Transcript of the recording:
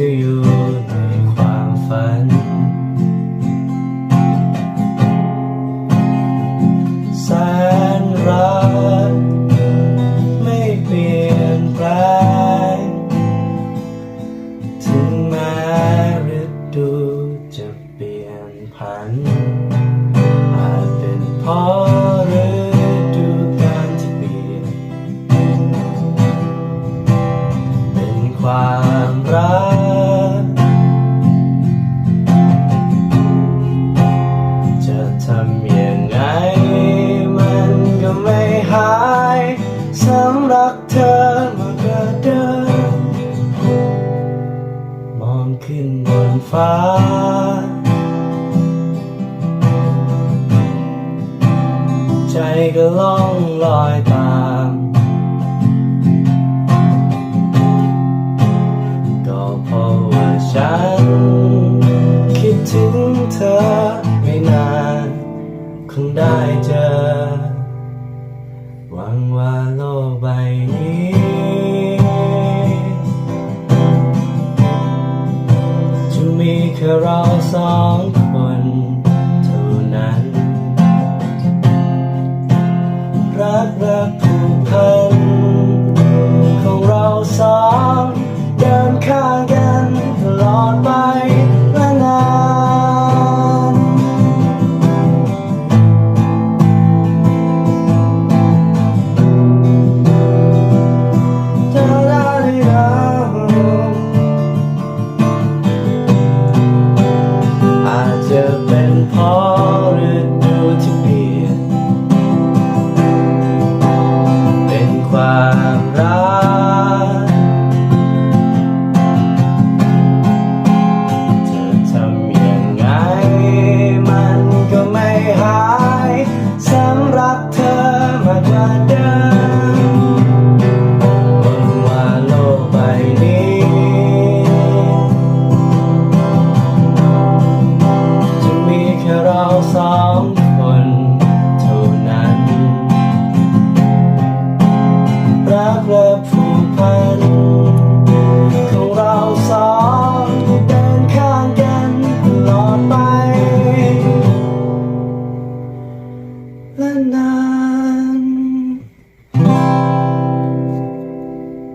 จะออยู่ในความฝัน แสนรักไม่เปลี่ยนแปลงถึงแม้ฤดูจะเปลี่ยนผัน รัก จะทำยังไง มันก็ไม่หายสำหรับเธอมากกว่าเดิมมองขึ้นบนฟ้า ใจก็ล่องลอยต ถึงเธอไม่นานคงได้เจอ หวังว่าโลกใบนี้ จะมีแค่เราสอง องคนเท่านั้น รักและผูกพันของเราสองเดินข้างกันตลอดไป และนาน